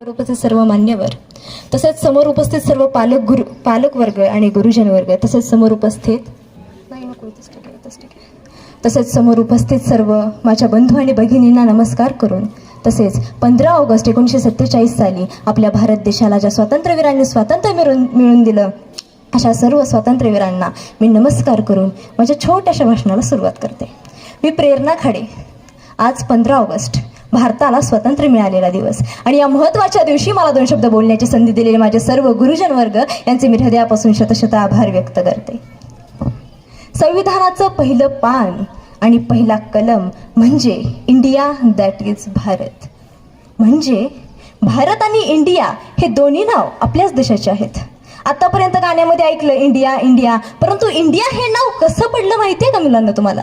उपस्थित सर्व मान्यवर तसेच समोर उपस्थित सर्व पालक गुरु पालक वर्ग आणि गुरुजन वर्ग तसेच समोर उपस्थित नाही नको तसेच समोर उपस्थित सर्व माझ्या बंधू आणि भगिनींना नमस्कार करून तसेच पंधरा ऑगस्ट एकोणीसशे सत्तेचाळीस साली आपल्या भारत देशाला ज्या स्वातंत्र्यवीरांनी स्वातंत्र्य मिळवून मिळून दिलं अशा सर्व स्वातंत्र्यवीरांना मी नमस्कार करून माझ्या छोट्याशा भाषणाला सुरुवात करते. मी प्रेरणा खाडे आज पंधरा ऑगस्ट. भारताला स्वातंत्र्य मिळालेला दिवस. आणि या महत्त्वाच्या दिवशी मला दोन शब्द बोलण्याची संधी दिलेले माझे सर्व गुरुजन वर्ग यांचे मी हृदयापासून शतशत आभार व्यक्त करते. संविधानाचं पहिलं पान आणि पहिला कलम म्हणजे इंडिया दॅट इज भारत. म्हणजे भारत आणि इंडिया हे दोन्ही नाव आपल्याच देशाचे आहेत. आतापर्यंत गाण्यामध्ये ऐकलं इंडिया इंडिया परंतु इंडिया हे नाव कसं पडलं माहिती आहे का मुलांना तुम्हाला?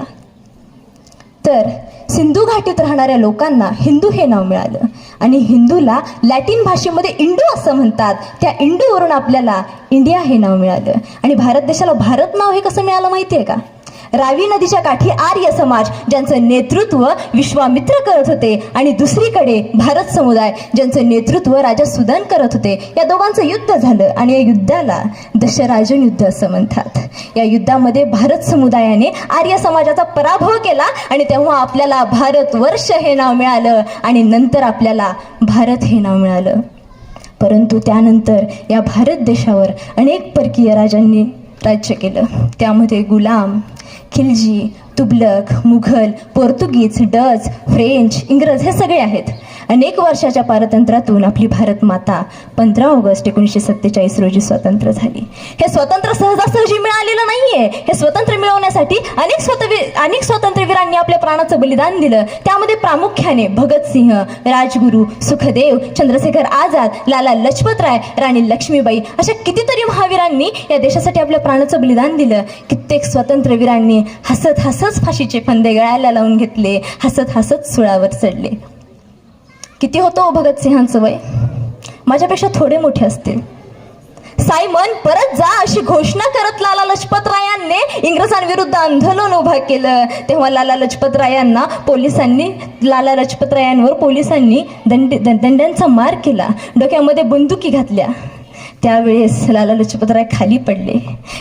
तर सिंधू घाटीत राहणाऱ्या लोकांना हिंदू हे नाव मिळालं. आणि हिंदूला लॅटिन भाषेमध्ये इंडो असं म्हणतात. त्या इंडोवरून आपल्याला इंडिया हे नाव मिळालं. आणि भारत देशाला भारत नाव हे कसं मिळालं माहिती आहे का? रावी नदीच्या काठी आर्य समाज ज्यांचं नेतृत्व विश्वामित्र करत होते. आणि दुसरीकडे भारत समुदाय ज्यांचं नेतृत्व राजा सुदान करत होते. या दोघांचं युद्ध झालं आणि या युद्धाला दशराजन युद्ध असं म्हणतात. या युद्धामध्ये भारत समुदायाने आर्य समाजाचा पराभव केला आणि तेव्हा आपल्याला भारतवर्ष हे नाव मिळालं आणि नंतर आपल्याला भारत हे नाव मिळालं. परंतु त्यानंतर या भारत देशावर अनेक परकीय राजांनी राज्य केलं. त्यामध्ये गुलाम aquele de Tughlaq Mughal Portuguese Dutch French इंग्रज हे सगळे आहेत. अनेक वर्षाच्या पारतंत्र्यातून आपली भारत माता पंधरा ऑगस्ट एकोणीसशे सत्तेचाळीस रोजी स्वतंत्र झाली. हे स्वतंत्र सहजासहजी मिळालेलं नाहीये. हे स्वतंत्र मिळवण्यासाठी अनेक स्वतंत्र अनेक स्वातंत्र्यवीरांनी आपल्या प्राणाचं बलिदान दिलं. त्यामध्ये प्रामुख्याने भगतसिंह राजगुरू सुखदेव चंद्रशेखर आझाद लाला लजपतराय राणी लक्ष्मीबाई अशा कितीतरी महावीरांनी या देशासाठी आपल्या प्राणाचं बलिदान दिलं. कित्येक स्वातंत्र्यवीरांनी हसत हसत फाशीचे फंदे गळायला लावून घेतले. हसत हसत सुळावर चढले. किती होतो भगतसिंहांचं वय? माझ्यापेक्षा थोडे मोठे असतील. सायमन परत जा अशी घोषणा करत लाला लजपतरायांनी. इंग्रजांविरुद्ध आंदोलन उभं केलं. तेव्हा लाला लजपतरायांना पोलिसांनी लाला लजपतरायांवर पोलिसांनी दंड दंड्यांचा मार केला. डोक्यामध्ये बंदुकी घातल्या. त्यावेळेस लाला लजपतराय खाली पडले.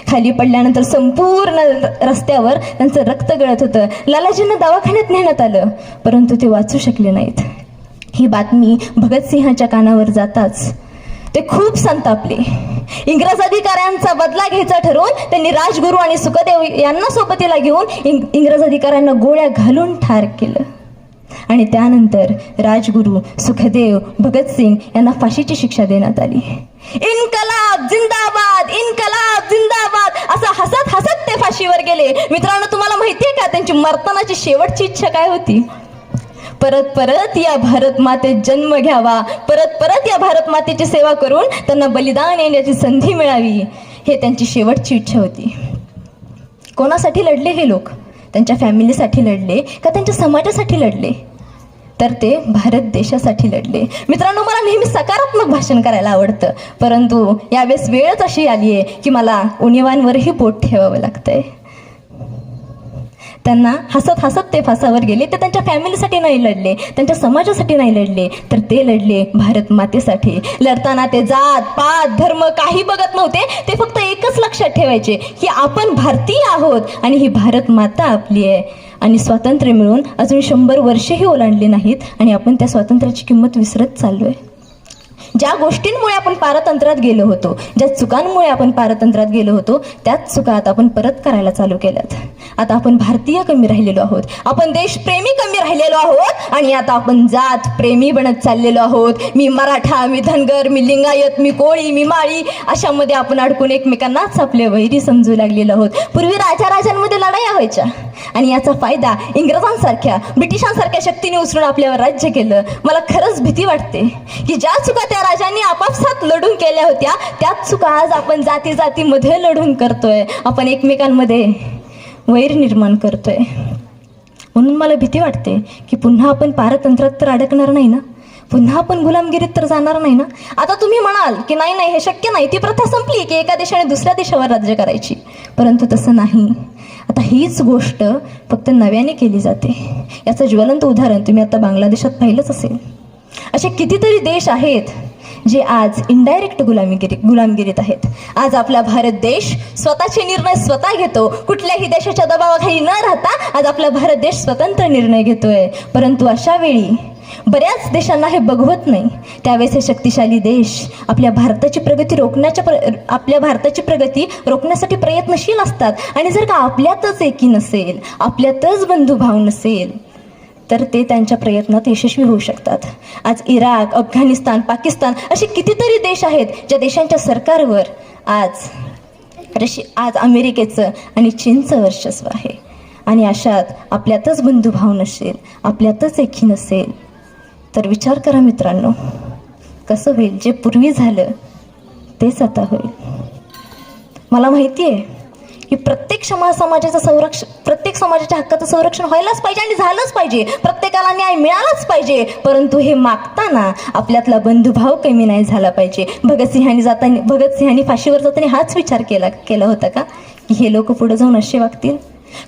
खाली पडल्यानंतर संपूर्ण रस्त्यावर त्यांचं रक्त गळत होतं. लालाजींना दवाखान्यात नेण्यात आलं परंतु ते वाचू शकले नाहीत. ही बातमी भगतसिंहाच्या कानावर जाताच ते खूप संतापले. इंग्रज अधिकाऱ्यांचा बदला घ्यायचा ठरवून त्यांनी राजगुरू आणि सुखदेव यांना सोबतीला घेऊन इंग इंग्रज अधिकाऱ्यांना गोळ्या घालून ठार केलं. आणि त्यानंतर राजगुरू सुखदेव भगतसिंग यांना फाशीची शिक्षा देण्यात आली. इनकलाब जिंदाबाद इनकलाब जिंदाबाद. असं हसत हसत ते फाशीवर गेले. मित्रांनो तुम्हाला माहितीये का त्यांची मरतानाची शेवटची इच्छा काय होती? परत परत या भारत मातेत जन्म घ्यावा. परत परत या भारत मातेची सेवा करून त्यांना बलिदान येण्याची संधी मिळावी. हे त्यांची शेवटची इच्छा होती. कोणासाठी लढले हे लोक? त्यांच्या फॅमिलीसाठी लढले का त्यांच्या समाजासाठी लढले? तर ते भारत देशासाठी लढले. मित्रांनो मला नेहमी सकारात्मक भाषण करायला आवडतं. परंतु यावेळेस वेळच अशी आली आहे की मला उणिवांवरही पोट ठेवावं लागतंय. त्यांना हसत हसत ते फासावर गेले ते त्यांच्या फॅमिलीसाठी नाही लढले त्यांच्या समाजासाठी नाही लढले तर ते लढले भारत मातेसाठी. लढताना ते जात पात धर्म काही बघत नव्हते ते फक्त एकच लक्षात ठेवायचे की आपण भारतीय आहोत आणि ही भारत माता आपली आहे. आणि स्वातंत्र्य मिळून अजून शंभर वर्षेही ओलांडली नाहीत आणि आपण त्या स्वातंत्र्याची किंमत विसरत चाललो आहे ज्या गोष्टींमुळे आपण पारतंत्र्यात गेलो होतो ज्या चुकांमुळे आपण पारतंत्र्यात गेलो होतो त्याच चुका आता आपण परत करायला चालू केल्यात. आता आपण भारतीय कमी राहिलेलो आहोत. आपण देशप्रेमी कमी राहिलेलो आहोत आणि आता आपण जात प्रेमी बनत चाललेलो आहोत. मी मराठा मी धनगर मी लिंगायत मी कोळी मी माळी अशामध्ये आपण अडकून एकमेकांनाच आपले वैरी समजू लागलेलो आहोत. पूर्वी राजा राजांमध्ये लढाया व्हायच्या. आणि याचा फायदा इंग्रजांसारख्या ब्रिटिशांसारख्या शक्तीने उचलून आपल्यावर राज्य केलं. मला खरंच भीती वाटते की ज्या चुका त्या राजांनी आपापसात लढून केल्या होत्या. त्याच चुका आज आपण जाती जातीमध्ये लढून करतोय. आपण एकमेकांमध्ये वैर निर्माण करतोय. म्हणून मला भीती वाटते की पुन्हा आपण पारतंत्रात तर अडकणार नाही ना? पुन्हा आपण गुलामगिरीत तर जाणार नाही ना? आता तुम्ही म्हणाल की नाही नाही हे शक्य नाही. ती प्रथा संपली की एका देशाने दुसऱ्या देशावर राज्य करायची. परंतु तसं नाही. आता हीच गोष्ट फक्त नव्याने केली जाते. याचं ज्वलंत उदाहरण तुम्ही आता बांगलादेशात पाहिलंच असेल. असे कितीतरी देश आहेत जे आज इनडायरेक्ट गुलामीगिरी गुलामगिरीत आहेत. आज आपला भारत देश स्वतःचे निर्णय स्वतः घेतो. कुठल्याही देशाच्या दबावाखाली न राहता आज आपला भारत देश स्वतंत्र निर्णय घेतोय. परंतु अशा वेळी बऱ्याच देशांना हे बघवत नाही. त्यावेळेस हे शक्तिशाली देश आपल्या भारताची प्रगती रोखण्याच्या प्र आपल्या भारताची प्रगती रोखण्यासाठी प्रयत्नशील असतात. आणि जर का आपल्यातच एकी नसेल आपल्यातच बंधुभाव नसेल तर ते त्यांच्या प्रयत्नात यशस्वी होऊ शकतात. आज इराक अफगाणिस्तान पाकिस्तान असे कितीतरी देश आहेत ज्या देशांच्या सरकारवर आज रशी आज अमेरिकेचं आणि चीनचं वर्चस्व आहे. आणि अशात आपल्यातच बंधुभाव नसेल आपल्यातच एकी नसेल तर विचार करा मित्रांनो कसं होईल? जे पूर्वी झालं तेच आता होईल. मला माहिती आहे की प्रत्येक समाज समाजाचं संरक्षण प्रत्येक समाजाच्या हक्काचं संरक्षण व्हायलाच पाहिजे आणि झालंच पाहिजे. प्रत्येकाला न्याय मिळालाच पाहिजे. परंतु हे मागताना आपल्यातला बंधुभाव कमी नाही झाला पाहिजे. भगतसिंहांनी जाताना भगतसिंहांनी फाशीवर जाताना हाच विचार केला केला होता का? की हे लोक पुढे जाऊन असे वागतील?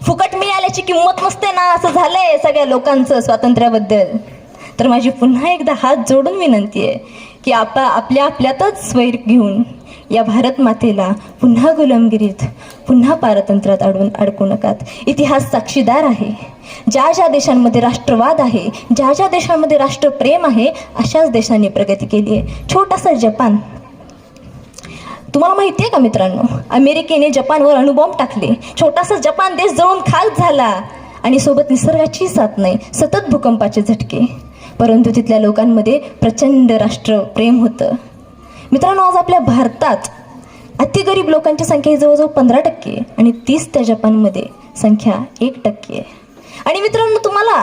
फुकट मिळाल्याची किंमत नसते ना असं झालंय सगळ्या लोकांचं स्वातंत्र्याबद्दल. तर माझी पुन्हा एकदा हात जोडून विनंती आहे की आपा आपल्या आपल्यातच स्वैर घेऊन या भारत मातेला पुन्हा गुलामगिरीत पुन्हा पारतंत्र्यात अडवून अडकू नकात. इतिहास साक्षीदार आहे. ज्या ज्या देशांमध्ये राष्ट्रवाद आहे ज्या ज्या देशांमध्ये राष्ट्रप्रेम आहे अशाच देशांनी प्रगती केली आहे. छोटासा जपान. तुम्हाला माहिती आहे का मित्रांनो? अमेरिकेने जपानवर अणुबॉम्ब टाकले. छोटासा जपान देश जळून खाक झाला. आणि सोबत निसर्गाची साथ नाही सतत भूकंपाचे झटके. परंतु तिथल्या लोकांमध्ये प्रचंड राष्ट्रप्रेम होतं. मित्रांनो आज आपल्या भारतात अतिगरीब लोकांची संख्या ही जवळजवळ पंधरा टक्के आहे आणि तीस त्या जपानमध्ये संख्या एक टक्के आहे. आणि मित्रांनो तुम्हाला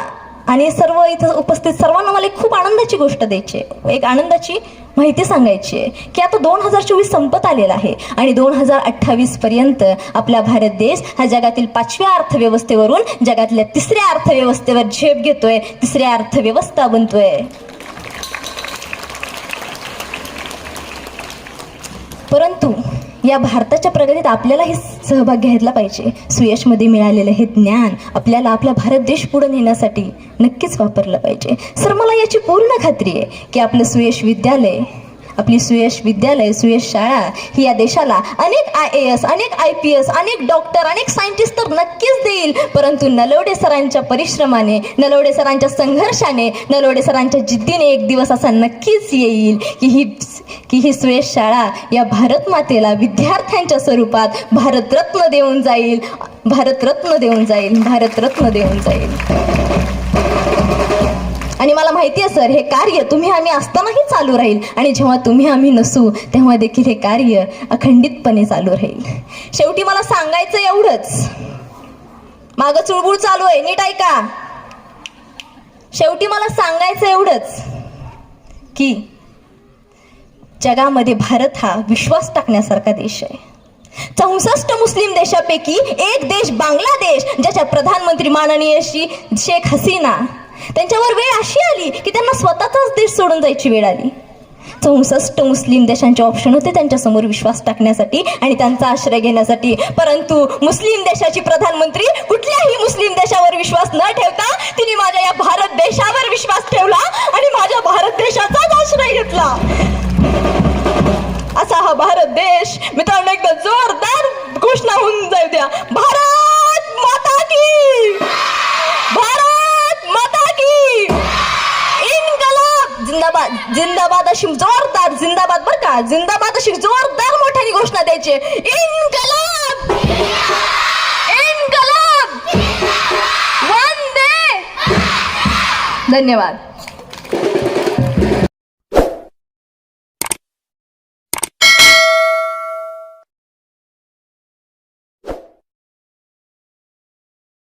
आणि सर्व इथं उपस्थित सर्वांना मला एक खूप आनंदाची गोष्ट द्यायची आहे. एक आनंदाची माहिती सांगायची आहे की आता दोन हजार चोवीस संपत आलेला आहे आणि दोन हजार अठ्ठावीस पर्यंत आपला भारत देश हा जगातील पाचव्या अर्थव्यवस्थेवरून जगातल्या तिसऱ्या अर्थव्यवस्थेवर झेप घेतोय तिसऱ्या अर्थव्यवस्था बनतोय. परंतु या भारताच्या प्रगतीत आपल्यालाही सहभाग घ्यायला पाहिजे. सुयशमध्ये मिळालेलं हे ज्ञान आपल्याला आपला भारत देश पुढे नेण्यासाठी नक्कीच वापरलं पाहिजे. सर मला याची पूर्ण खात्री आहे की आपलं सुयश विद्यालय आपली सुयश विद्यालय सुयश शाळा ही या देशाला अनेक आय ए एस अनेक आय पी एस अनेक डॉक्टर अनेक सायंटिस्ट तर नक्कीच देईल. परंतु नलवडे सरांच्या परिश्रमाने नलवडे सरांच्या संघर्षाने नलवडे सरांच्या जिद्दीने एक दिवस असा नक्कीच येईल की ही की ही सुयश शाळा या भारत मातेला विद्यार्थ्यांच्या स्वरूपात भारतरत्न देऊन जाईल. भारतरत्न देऊन जाईल. भारतरत्न देऊन जाईल. आणि मला माहिती आहे सर हे कार्य तुम्ही आम्ही असतानाही चालू राहील. आणि जेव्हा तुम्ही आम्ही नसू तेव्हा देखील हे कार्य अखंडितपणे चालू राहील. शेवटी मला सांगायचं एवढंच. मागं चुळबुळ चालू आहे नीट ऐका. शेवटी मला सांगायचं एवढंच की जगामध्ये भारत हा विश्वास टाकण्यासारखा देश आहे. चौसष्ट मुस्लिम देशापैकी एक देश बांगलादेश ज्याच्या प्रधानमंत्री माननीय श्री शेख हसीना त्यांच्यावर वेळ अशी आली की त्यांना स्वतःचाच देश सोडून जायची वेळ आली. चौसष्ट मुस्लिम देशांचे ऑप्शन होते त्यांच्यासमोर विश्वास टाकण्यासाठी आणि त्यांचा आश्रय घेण्यासाठी. परंतु मुस्लिम देशाची प्रधानमंत्री कुठल्याही मुस्लिम देशावर विश्वास न ठेवता तिने माझ्या या भारत देशावर विश्वास ठेवला आणि माझ्या भारत देशाचाच आश्रय घेतला. असा हा भारत देश. मित्रांनो एकदा जोरदार घोषणा होऊन जाऊ द्या. अशी जोरदार जिंदाबाद बर का? जिंदाबाद अशी जोरदार मोठ्याने घोषणा द्यायची. इनकलाब इनकलाब वंदे! धन्यवाद.